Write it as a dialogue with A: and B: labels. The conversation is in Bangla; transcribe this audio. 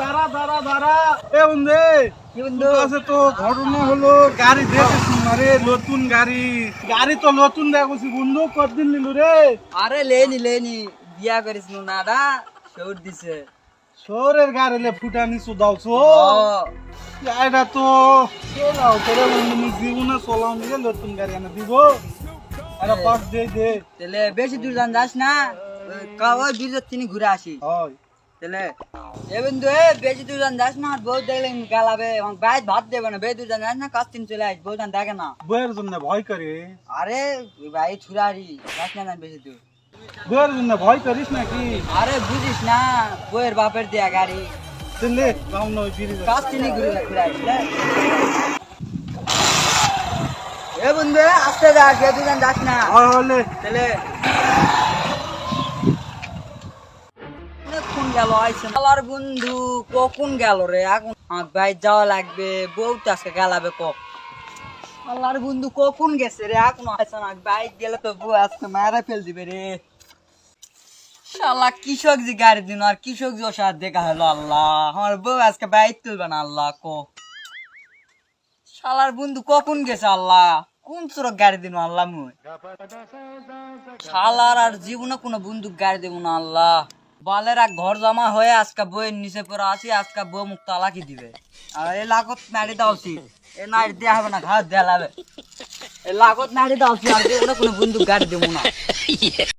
A: দাঁড়া দাঁড়া দাঁড়া। এ বন্ধু তো ঘটনা হলো গাড়ি দেখেছি আরে নতুন গাড়ি। গাড়ি তো নতুন দেখছি বন্ধু কতদিন নিল রে?
B: আরে লেনি লেনি বিয়া করিস নু নাডা শোর দিছে।
A: শহরের গাড়ি লে ফুটানি সুদাও এটা তো জীবনে নতুন গাড়ি এনে দিব। এটা পাঁচ দে দে।
B: তাহলে বেশি দূর যান যাস না? কাওয়া দূর যাচ্ছি ঘুরে আসি।
A: হয়।
B: তাহলে এ বন্ধু এ বেশি দূর যান যাস না বহুত দেখলে গালাবে আমার বাইর ভাত দেবে না বেশি দূর যান যাস না কাজ তিন চলে আস বহুত দেখে না।
A: বইয়ের জন্য ভয় করে।
B: আরে ভাই ছুরারি যাস না বেশি দূর।
A: বইয়ের জন্য ভয় করিস নাকি?
B: আরে বুঝিস না বইয়ের বাপের দিয়া গাড়ি।
A: বিড়ি
B: ঘুরে ঘুরে এ বন্ধু আস্তে যা কে দূর যাস না।
A: হলে।
B: তাহলে। অনেকক্ষণ গেল আইসে আমার বন্ধু কখন গেল রে? এখন আমার ভাই যাওয়া লাগবে বউটা আজকে গেলাবে ক আল্লাহর বন্ধু কখন গেছে রে? এখন আইসে না। বাইক গেলে তো বউ আজকে মারা ফেল দিবে রে। শালা কৃষক গাড়ি দিন আর কৃষক দেখা হলো আল্লাহ। আমার বউ আজকে বাইক তুলবে না আল্লাহ, ক। শালার বন্ধু কখন গেছে আল্লাহ? কোন গাড়ি দিন আল্লাহ মুই? শালার আর জীবনে কোনো গাড়ি দেবো না আল্লাহ। ঘর জমা হয়ে আজকে বইয়ের নিচে পড়ে আছি, আজকে বউ মুখ তালাকি দিবে। আর এই লাগত নাড়ি দাও উচিত এ নাড়ি দেওয়া হবে না, ঘাস দেওয়া লাগবে। এই লাগত নাড়ি দাও উচিত আর জীবনে কোনো বন্দুক গাড়ি দেবো না।